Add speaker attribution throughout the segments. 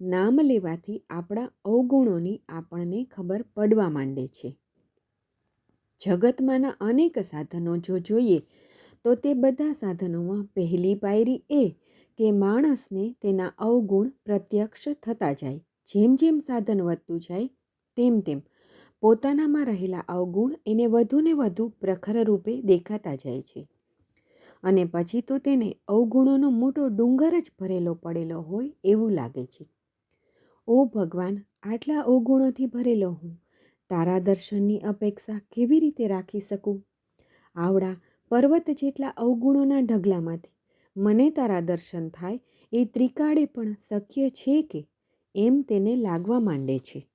Speaker 1: નામ લેવાથી આપણા અવગુણોની આપણને ખબર પડવા માંડે છે. જગતમાંના અનેક સાધનો જો જોઈએ, તો તે બધા સાધનોમાં પહેલી પાયરી એ કે માણસને તેના અવગુણ પ્રત્યક્ષ થતા જાય. જેમ જેમ સાધન વધતું જાય, તેમ તેમ પોતાનામાં રહેલા અવગુણ એને વધુને વધુ પ્રખર રૂપે દેખાતા જાય છે. અને પછી તો તેને અવગુણોનો મોટો ડુંગર જ ભરેલો પડેલો હોય એવું લાગે છે. ઓ ભગવાન, આટલા અવગુણોથી ભરેલો હું. તારા દર્શનની અપેક્ષા કેવી રીતે રાખી શકું? આવડા પર્વત જેટલા અવગુણોના ઢગલામાંથી મને તારા દર્શન થાય એ ત્રિકાળે પણ શક્ય છે કે એમ તેને લાગવા માંડે છે.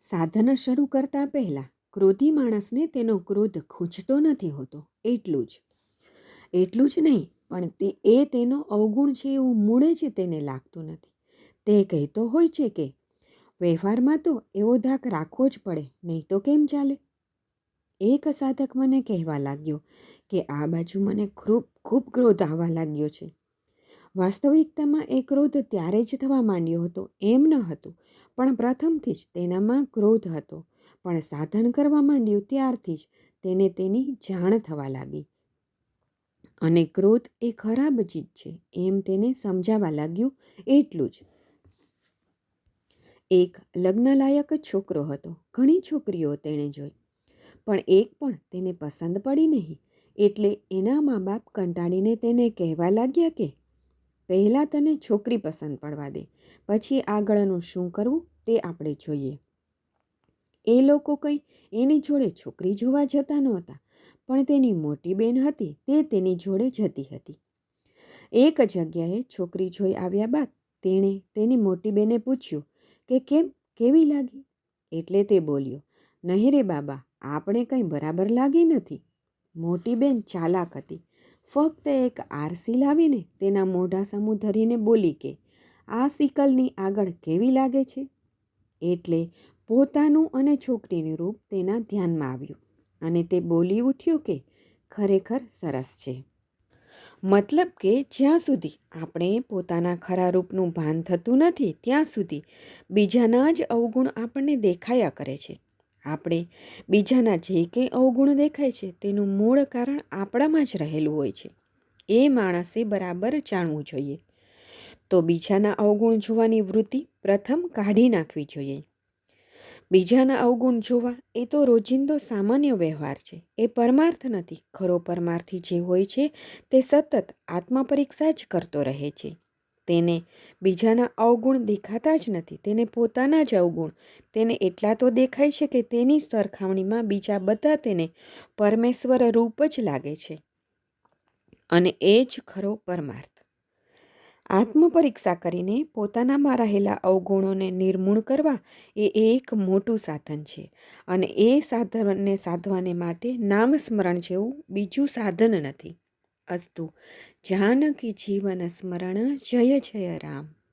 Speaker 1: સાધન શરૂ કરતાં પહેલાં ક્રોધી માણસને તેનો ક્રોધ ખૂંચતો નથી હોતો, એટલું જ. એટલું જ નહીં, પણ તે, એ તેનો અવગુણ છે એવું મૂળે જ તેને લાગતું નથી. તે કહેતો હોય છે કે વ્યવહારમાં તો એવો ધાક રાખવો જ પડે, નહીં તો કેમ ચાલે? એક સાધક મને કહેવા લાગ્યો કે, આ બાજુ મને ખૂબ ખૂબ ક્રોધ આવવા લાગ્યો છે. વાસ્તવિકતામાં એ ક્રોધ ત્યારે જ થવા માંડ્યો હતો, એમ ન હતું, પણ પ્રથમથી જ તેનામાં ક્રોધ હતો, પણ સાધન કરવા માંડ્યું ત્યારથી જ તેને તેની જાણ થવા લાગી. અને ક્રોધ એ ખરાબ ચીજ છે, એમ તેને સમજાવવા લાગ્યું એટલું જ. એક લગ્નલાયક છોકરો હતો. ઘણી છોકરીઓ તેણે જોઈ. પણ એક પણ તેને પસંદ પડી નહીં. એટલે એના મા બાપ કંટાળીને તેને કહેવા લાગ્યા કે, પહેલાં તને છોકરી પસંદ પડવા દે. પછી આગળનું શું કરવું તે આપણે જોઈએ. એ લોકો કંઈ એની જોડે છોકરી જોવા જતા નહોતા, પણ તેની મોટી બેન હતી તે તેની જોડે જતી હતી. એક જગ્યાએ છોકરી જોઈ આવ્યા બાદ તેણે તેની મોટી બેને પૂછ્યું કે કેમ? કેવી લાગી? એટલે તે બોલ્યો, નહીં રે બાબા, આપણે કંઈ બરાબર લાગી નથી. મોટી બેન ચાલાક હતી. ફક્ત એક આરસી લાવીને તેના મોઢા સમૂહ ધરીને બોલી કે, આ સિકલની આગળ કેવી લાગે છે? એટલે પોતાનું અને છોકરીનું રૂપ તેના ધ્યાનમાં આવ્યું અને તે બોલી ઉઠ્યો કે, ખરેખર સરસ છે. મતલબ કે જ્યાં સુધી આપણે પોતાના ખરા રૂપનું ભાન થતું નથી, ત્યાં સુધી બીજાના જ અવગુણ આપણને દેખાયા કરે છે. આપણે બીજાના જે કંઈ અવગુણ દેખાય છે, તેનું મૂળ કારણ આપણામાં જ રહેલું હોય છે. એ માણસે બરાબર જાણવું જોઈએ. તો બીજાના અવગુણ જોવાની વૃત્તિ પ્રથમ કાઢી નાખવી જોઈએ. બીજાના અવગુણ જોવા, એ તો રોજિંદો સામાન્ય વ્યવહાર છે. એ પરમાર્થ નથી. ખરો પરમાર્થી જે હોય છે, તે સતત આત્મપરીક્ષા જ કરતો રહે છે. તેને બીજાના અવગુણ દેખાતા જ નથી. તેને પોતાના જ અવગુણ. તેને એટલા તો દેખાય છે કે તેની સરખામણીમાં બીજા બધા તેને પરમેશ્વર રૂપ જ લાગે છે. અને એ જ ખરો પરમાર્થ. આત્મપરીક્ષા કરીને પોતાનામાં રહેલા અવગુણોને નિર્મૂળ કરવા એ એક મોટું સાધન છે. અને એ સાધનને સાધવાને માટે નામ સ્મરણ જેવું બીજું સાધન નથી. અસ્તુ, જાનકી જીવન સ્મરણ, જય જય રામ.